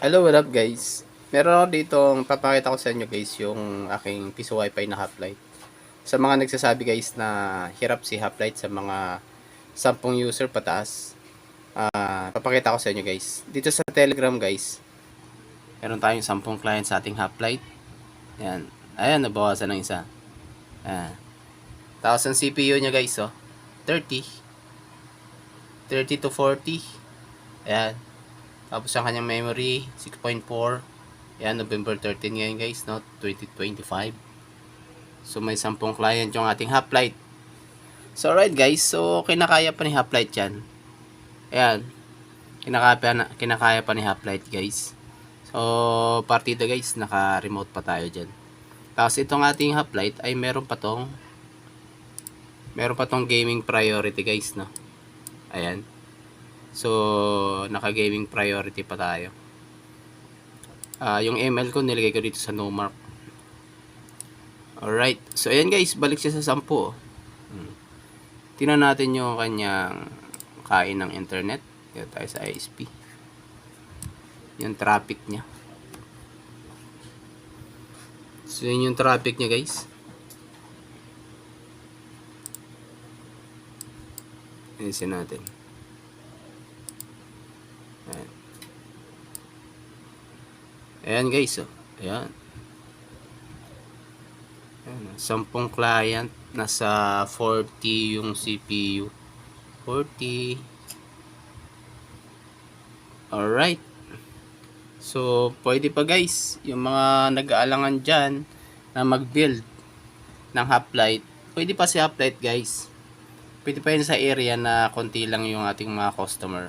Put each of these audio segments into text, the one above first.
Hello, what up guys? Meron ako dito, papakita ko sa inyo guys yung aking piso wifi na Hoplite. Sa mga nagsasabi guys na hirap si Hoplite sa mga 10 user pataas. Ah, papakita ko sa inyo guys. Dito sa Telegram guys, meron tayong 10 client sa ating Hoplite. Yan. Ayan, nabawasan ng isa. Ayan. Tapos ang CPU niya guys, oh, 30. 30 to 40. Ayan. Tapos ang kanyang memory, 6.4. Yan, November 13 ngayon guys, no? 2025. So may 10 client yung ating Hoplite. So alright guys, so kinakaya pa ni Hoplite yan. Ayan. Kinakaya, na, kinakaya pa ni Hoplite guys. So partida guys, naka-remote pa tayo dyan. Tapos itong ating Hoplite ay meron pa tong meron pa tong gaming priority guys, no? Ayan. So, naka-gaming priority pa tayo. Ah, yung ML ko nilagay ko dito sa no mark. Alright. So, ayan guys, balik siya sa 10. oh. Hmm. Natin yung kanyang kain ng internet. Dito tayo sa ISP. Yung traffic niya. So, yun yung traffic niya guys. Ayusin natin. Ayan. Guys, oh. Ayan. Ayan. oh. Sampung client, nasa 40 yung CPU. 40. Alright. So, pwede pa guys, yung mga nag-aalangan dyan na mag-build ng Hoplite, pwede pa si Hoplite guys. Pwede pa yun sa area na konti lang yung ating mga customer.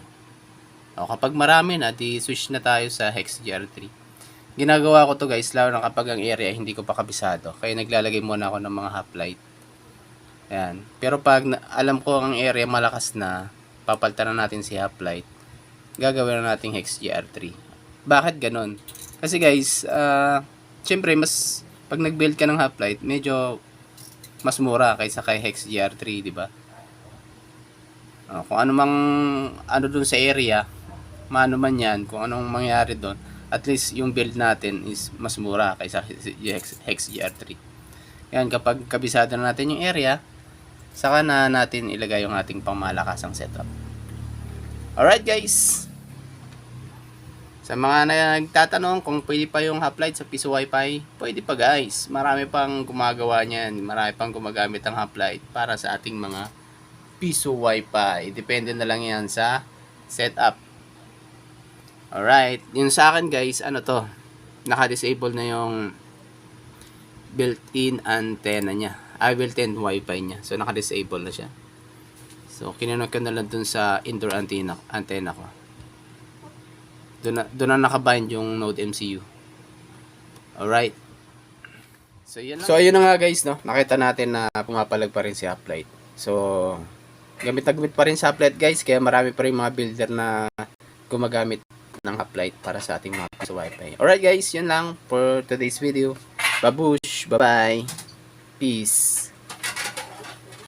O, kapag marami na, di switch na tayo sa Hex GR3. Ginagawa ko to guys, lalo na kapag ang area hindi ko pa kabisado. Kaya naglalagay muna ako ng mga hoplite. Ayan. Pero pag alam ko ang area malakas na, papalitan na natin si hoplite. Gagawin na natin Hex GR3. Bakit ganon? Kasi guys, ah, syempre mas, pag nag-build ka ng hoplite, medyo mas mura kaysa kay Hex GR3, di ba? Oh, kung ano mang ano dun sa area, maano man yan, kung anong mangyari doon, at least yung build natin is mas mura kaysa Hex, Hex GR3. Yan, kapag kabisado na natin yung area, saka na natin ilagay yung ating pangmalakasang setup. Alright guys! Sa mga nagtatanong kung pwede pa yung Hoplite sa piso wifi, pwede pa guys. Marami pang gumagawa niyan. Marami pang gumagamit ng Hoplite para sa ating mga piso wifi. Depende na lang yan sa setup. Alright. Yung sa akin guys, ano to? Naka-disable na yung built-in antenna niya. Ah, built-in wifi niya. So, naka-disable na siya. So, kinunod ko na lang dun sa indoor antenna, antenna ko. Doon na, doon na nakabind yung Node MCU. Alright. So, yun lang. So, ayun na nga guys, no? Nakita natin na pumapalag pa rin si Hoplite. So, gamit na gamit pa rin sa Hoplite guys. Kaya marami pa rin mga builder na gumagamit ng Hoplite para sa ating mga sa Wi-Fi. Alright guys, yun lang for today's video. Babush! Bye-bye! Peace!